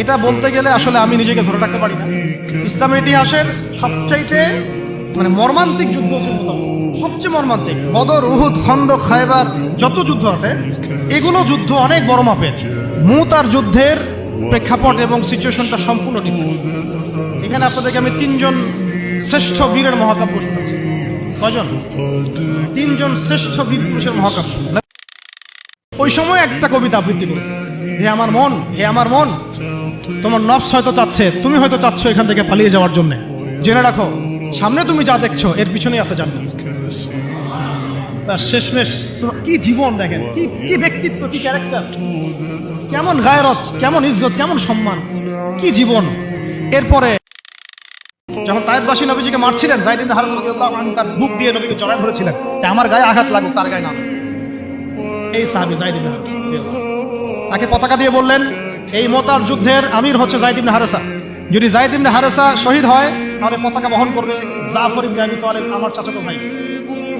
এটা বলতে গেলে আসলে আমি নিজেকে ধরে রাখতে পারি না। ইসলামের ইতিহাসের সবচাইতে মানে মর্মান্তিক যুদ্ধ হচ্ছে সবচেয়ে মর্মান্তিক, বদর, উহুদ, খন্দ, খায়বার, যত যুদ্ধ আছে, এগুলো যুদ্ধ অনেক বড় মাপের। মুতার যুদ্ধের প্রেক্ষাপট এবং সিচুয়েশনটা সম্পূর্ণ ডিফারেন্ট এখানে আপনাদেরকে আমি তিনজন শ্রেষ্ঠ বীরের মহাকাব্য শুনেছি কজন? তিনজন শ্রেষ্ঠ বীর মহাকাব্য। ওই সময় একটা কবিতা আবৃত্তি করেছে। হে আমার মন, হে আমার মন, তোমার নফস হয়তো চাচ্ছে, তুমি হয়তো চাচ্ছ এখান থেকে পালিয়ে যাওয়ার জন্য। জেনে রাখো, সামনে তুমি যা দেখছ, এর পিছনেই আছে জান্নাত তার শেষমেশ কি জীবন দেখেন, কি কি ব্যক্তিত্ব, কি ক্যারেক্টার কেমন গায়রত, কেমন ইজ্জত, কেমন সম্মান, কি জীবন। এরপরে তায়েববাসী নবীজিকে মারছিলেন আনহু তার বুক দিয়ে নবীকে জড়ায় ধরেছিলেন। তাই আমার গায়ে আঘাত লাগুক, তার গায়ে না এই সাহাবি হারেসা তাকে পতাকা দিয়ে বললেন, এই মোতার যুদ্ধের আমির হচ্ছে ইবনে হারেসা। যদি ইবনে হারেসা শহীদ হয়, তাহলে পতাকা বহন করবে জাফর ইবনে আবি আমার চাচাতো ভাই।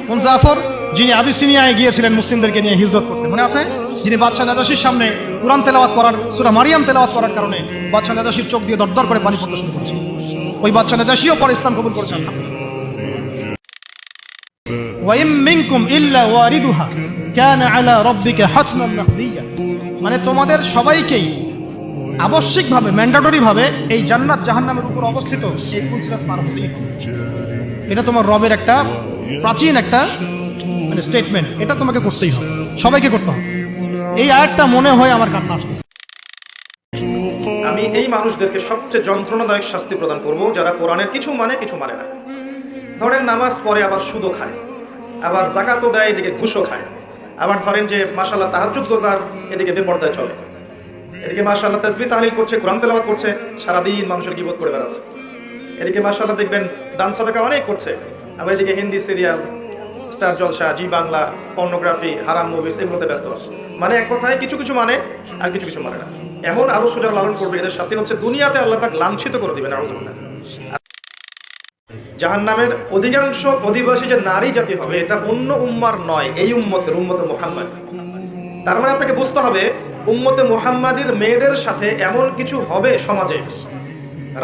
কোন জাফর? যিনি আবিসিনিয়ায় গিয়েছিলেন মুসলিমদেরকে নিয়ে হিজরত করতে। মনে আছে? যিনি বাদশাহ নাজাসির সামনে কোরআন তেলাওয়াত করার, সুরা মারিয়াম তেলাওয়াত করার কারণে বাদশাহ নাজাসির চোখ দিয়ে দরদর করে পানি পড়তে শুরু করেছে। ওই বাদশাহ নাজাসিও পরে ইসলাম কবুল করেছেন ওয়াইম মিনকুম ইল্লা ওয়ারিদুহা, কানা আলা রাব্বিকা হাতমান মানে তোমাদের সবাইকেই আবশ্যিকভাবে ম্যান্ডেটরি ভাবে এই জান্নাত জাহান্নামের উপর অবস্থিত এই পুলসিরাত পার এটা তোমার রবের একটা প্রাচীন একটা মানে স্টেটমেন্ট এটা তোমাকে করতেই হবে। সবাইকে করতে হবে। এই আয়াতটা মনে হয় আমার কান্না আসতেছে। মানুষদেরকে সবচেয়ে যন্ত্রণাদায়ক শাস্তি প্রদান করব, যারা কোরআনের কিছু মানে কিছু মানে না। ধরেন নামাজ পড়ে আবার সুদও খায়, আবার জাকাতও দেয়, এদিকে ঘুষও খায়। আবার ধরেন যে মাসাল্লাহ তাহাজুদ গোজার এদিকে বেপর্দায় চলে। এদিকে মাসাল্লাহ তসবি তাহলিল করছে, কোরআন তেলাওয়াত করছে, সারাদিন মানুষের গিবত করে বেড়াচ্ছে। এদিকে মাসাল্লাহ দেখবেন, দান সদকা অনেক করছে। আবার এদিকে Hindi serial, star Jalsha, Zee Bangla, pornography, হারাম মুভিস, এগুলোতে ব্যস্ত আছে। মানে এক কথায় কিছু কিছু মানে আর কিছু কিছু মানে না। এমন আরও সোজা লালন করবে এদের শাস্তি হচ্ছে দুনিয়াতে আল্লাহ পাক লাঞ্ছিত করে দিবেন আরও জাহান নামের অধিকাংশ অধিবাসী যে নারী জাতি হবে, এটা অন্য উম্মার নয়, এই উম্মতের, উম্মতে মোহাম্মদ। তার মানে আপনাকে বুঝতে হবে, উম্মতে মোহাম্মাদির মেয়েদের সাথে এমন কিছু হবে সমাজে,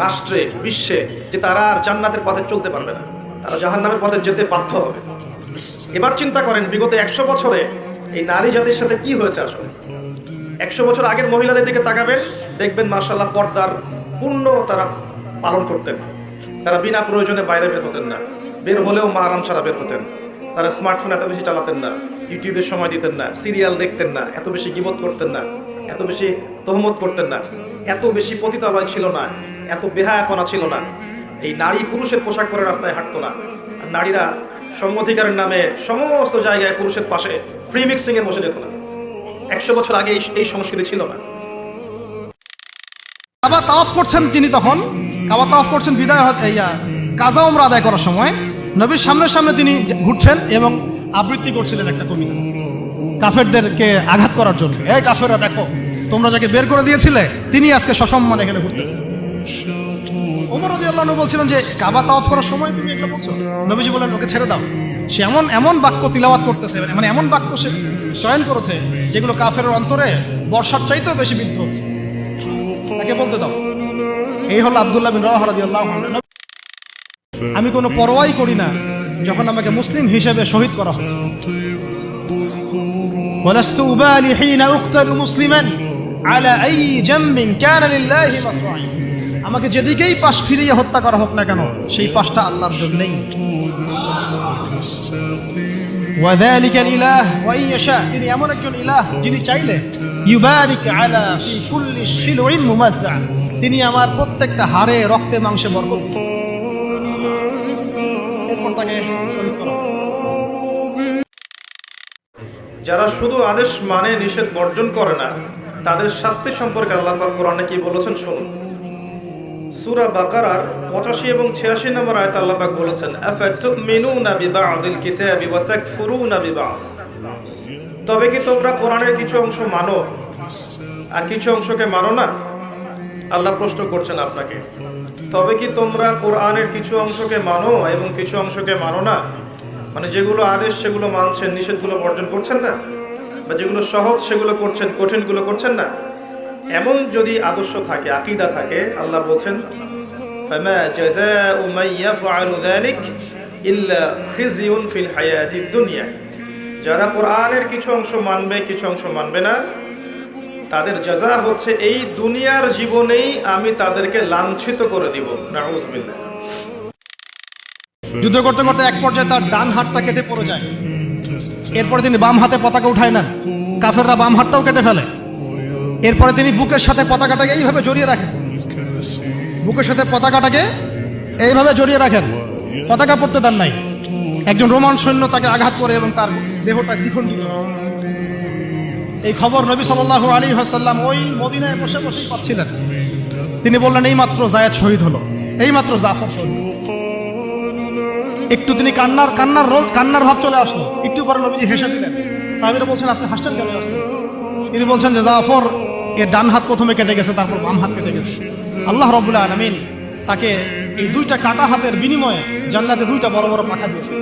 রাষ্ট্রে, বিশ্বে, যে তারা আর জান্নাতের পথে চলতে পারবে না। তারা জাহান্নামের পথে যেতে বাধ্য হবে। এবার চিন্তা করেন, বিগত একশো বছরে এই নারী জাতির সাথে কি হয়েছে আসলে? একশো বছর আগের মহিলাদের দিকে তাকাবেন, দেখবেন মার্শাল্লাহ পর্দার পূর্ণ তারা পালন করতেন। তারা বিনা প্রয়োজনে বাইরে বের হতেন না। বের হলেও মাহারাম ছাড়া বের হতেন। তারা স্মার্টফোন এত বেশি চালাতেন না ইউটিউবের সময় দিতেন না সিরিয়াল দেখতেন না, এত বেশি গিবত করতেন না, এত বেশি তহমত করতেন না, এত বেশি পতিতালয় ছিল না, এত বেহা বেহায়াপনা ছিল না। এই নারী পুরুষের পোশাক পরে রাস্তায় হাঁটতো না। নারীরা সম্মধিকারের নামে সমস্ত জায়গায় পুরুষের পাশে ফ্রি মিক্সিং এ বসে যেত না। একশো বছর আগে এই- সংস্কৃতি ছিল না। কাবা তাওয়াফ করছেন তিনি তখন। কাবা তাওয়াফ করছেন বিদায় ইয়া, কাজা উমরা আদায় করার সময়। নবীর সামনে সামনে তিনি ঘুরছেন এবং আবৃত্তি করছিলেন একটা কবিতা। কাফেরদেরকে আঘাত করার জন্য। এই কাফেররা দেখো তোমরা যাকে বের করে দিয়েছিলে তিনি আজকে সসম্মান এখানে ঘুরতেছেন। ওমর রাদিয়াল্লাহু আনহু বলছিলেন যে কাবা তাওয়াফ করার সময় তুমি এগুলো বলছো। নবীজি বলেন ওকে ছেড়ে দাও। সে এমন এমন বাক্য তিলাওয়াত করতেছে মানে এমন বাক্য সে চয়ন করেছে যেগুলো কাফের অন্তরে বর্ষার চাইতেও বেশি বিদ্ধ হচ্ছে তাকে বলতে দাও এই হলো আব্দুল্লাহ বিন রাওয়াহ রাদিয়াল্লাহু আনহু আমি কোনো পরোয়াই করি না যখন আমাকে মুসলিম হিসেবে শহীদ করা হচ্ছে ولست أبالي حين أقتل مسلما على أي جنب كان لله مصرعي আমাকে যেদিকেই পাশ ফিরিয়ে হত্যা করা হোক না কেন সেই পাশটা আল্লাহর জন্যই وذلك الإله وإن يشاء তিনি এমন একজন ইলাহ যিনি চাইলে ইউবারিক আলা ফি কুল্লি শিলউইন মুমাজ্জা তিনি আমার প্রত্যেকটা হাড়ে রক্তে মাংসে বরকত দিন। এরপর তাকে শহীদ করা হবে। যারা শুধু আদেশ মানে নিষেধ বর্জন করে না তাদের শাস্তি সম্পর্কে আল্লাহ পাক কোরআনে কি বলেছেন শুনুন সূরা বাকারার 85 এবং 86 নম্বর আয়াতে আল্লাহ পাক বলেছেন তবে কি তোমরা কোরআনের কিছু অংশ মানো? আর কিছু অংশকে মানো না? আল্লাহ প্রশ্ন করছেন আপনাকে, তবে কি তোমরা কোরআনের কিছু অংশকে মানো এবং কিছু অংশকে মানো না? মানে যেগুলো আদেশ, সেগুলো মানছেন, নিষেধগুলো বর্জন করছেন না? বা যেগুলো সহজ, সেগুলো করছেন, কঠিনগুলো করছেন না? এমন যদি আদর্শ থাকে, আকিদা থাকে, আল্লাহ বলছেন যারা কোরআনের কিছু অংশ মানবে, কিছু অংশ মানবে না, তাদের যাজা হচ্ছে এই দুনিয়ার জীবনেই আমি তাদেরকে লাঞ্ছিত করে দিব। না যুদ্ধ করতে করতে এক পর্যায়ে তার ডান হাতটা কেটে পড়ে যায়। এরপরে তিনি বাম হাতে পতাকা উঠায় নেন। কাফেররা বাম হাতটাও কেটে ফেলে। এরপরে তিনি বুকের সাথে পতাকাটাকে এইভাবে জড়িয়ে রাখেন। বুকের সাথে পতাকাটাকে এইভাবে জড়িয়ে রাখেন। পতাকা পড়তে দেন নাই। একজন রোমান সৈন্য তাকে আঘাত করে এবং তার দেহটা দ্বিখণ্ডিত এই খবর নবী সাল্লাহ আলী হাসাল্লাম ওই মদিনায় বসে বসেই পাচ্ছিলেন। তিনি বললেন এই মাত্র জায়াদ শহীদ হলো। এই মাত্র জাফর একটু তিনি কান্নার কান্নার রোল, কান্নার ভাব চলে আসলো। একটু পরে নবীজি হেসে দিলেন। সাহেবেরা বলছেন, আপনি হাসতেন কেন? আসলেন তিনি বলছেন যে, জাফর এর ডান হাত প্রথমে কেটে গেছে, তারপর বাম হাত কেটে গেছে। আল্লাহ রবুল্লা আলমিন তাকে এই দুইটা কাটা হাতের বিনিময়ে জান্নাতে দুইটা বড় বড় পাখা দিয়েছে